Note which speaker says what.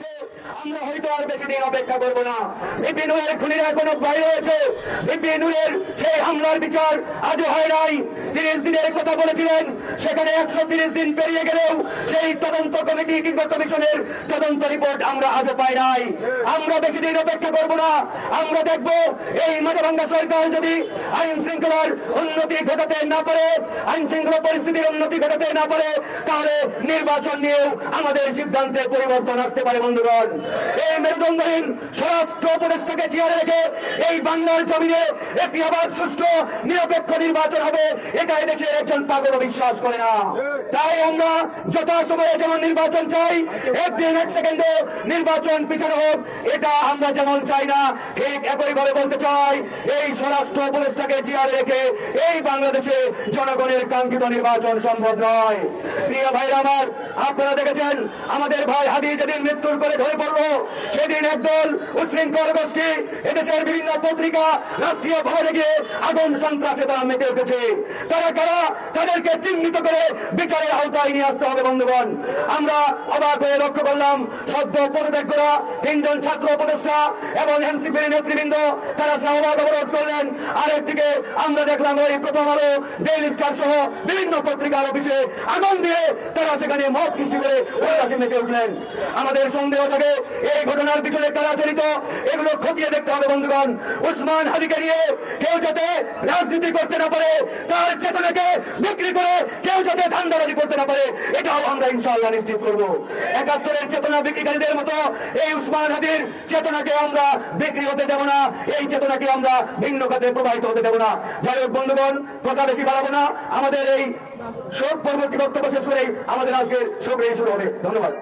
Speaker 1: হয়েছে আমরা হয়তো আর বেশি অপেক্ষা করব না। বিপিনুরের খুনিরা এখনও বাইরে রয়েছে। বিপিনুরের সেই হামলার বিচার আজও হয় নাই। তিরিশ দিনের কথা বলেছিলেন সেখানে একশো দিন পেরিয়ে গেলেও সেই তদন্ত কমিটি কিংবা কমিশনের তদন্ত রিপোর্ট আমরা আজও পাই নাই। আমরা বেশি দিন অপেক্ষা করব না। আমরা দেখব এই মাঝাভাঙ্গা সরকার যদি আইন শৃঙ্খলার উন্নতি ঘটাতে না পারে, আইন শৃঙ্খলা পরিস্থিতির উন্নতি ঘটাতে না পারে, তাহলে নির্বাচন নিয়েও আমাদের সিদ্ধান্তে পরিবর্তন আসতে পারে, বন্ধুগণ। এই মেরুদণ্ডহীন স্বরাষ্ট্র উপদেষ্টাকে চেয়ারে রেখে এই বাংলার জমিনে একটি আবার সুষ্ঠু নিরপেক্ষ নির্বাচন হবে এটা এদেশের একজন পাগল বিশ্বাস করে না। তাই আমরা যথাসময়ে যেমন নির্বাচন চাই একদিন এক সেকেন্ডে নির্বাচন পিছানো হোক, এটা আমরা যেমন চাই না, ঠিক একইভাবে বলতে চাই, এই স্বরাষ্ট্র উপদেষ্টাকে চেয়ারে রেখে এই বাংলাদেশে জনগণের কাঙ্ক্ষিত নির্বাচন সম্ভব নয়। প্রিয় ভাইরা আমার, আপনারা দেখেছেন, আমাদের ভাই হাদি যেদিন মৃত্যুর করে ধরে পড়ল, সেদিন একদল উশৃঙ্খল গোষ্ঠী এদেশের বিভিন্ন পত্রিকা রাষ্ট্রীয় ভবনে গিয়ে আগুন সন্ত্রাসে তারা মেতে উঠেছে। তারা কারা? তাদেরকে চিহ্নিত করে বিচারের আওতায় নিয়ে আসতে হবে, বন্ধুগণ। আমরা অবাক হয়ে লক্ষ্য করলাম, সদ্য পদত্যাগ করা তিনজন ছাত্র উপদেষ্টা এবং এনসিপির নেতৃবৃন্দ, তারা শাহবাগ অবরোধ করলেন। আরেকদিকে আমরা দেখলাম ওই প্রথম আলো ডেইলি স্টার সহ বিভিন্ন পত্রিকার অফিসে আগুন দিয়ে তারা সেখানে মত সৃষ্টি করে উল্লাসে মেতে উঠলেন। আমাদের সন্দেহ থাকে এই ঘটনার পিছনে কারা জড়িত? এগুলো খতিয়ে দেখতে হবে, বন্ধুগণ। উসমান হাদিকে নিয়ে কেউ যাতে রাজনীতি করতে না পারে, তার চেতনাকে বিক্রি করে কেউ যাতে ধান্দাবাজি করতে না পারে, এটাও আমরা ইনশাআল্লাহ নিশ্চিত করব। একাত্তরের চেতনা বিক্রিকারীদের মতো এই উসমান হাদির চেতনাকে আমরা বিক্রি হতে দেব না, এই চেতনাকে আমরা ভিন্ন খাতে প্রবাহিত হতে দেব না। যাই হোক বন্ধুগণ, কথা বেশি বাড়াবো না। আমাদের এই শোক পরবর্তী বক্তব্য শেষ করেই আমাদের আজকের শোক শুরু হবে। ধন্যবাদ।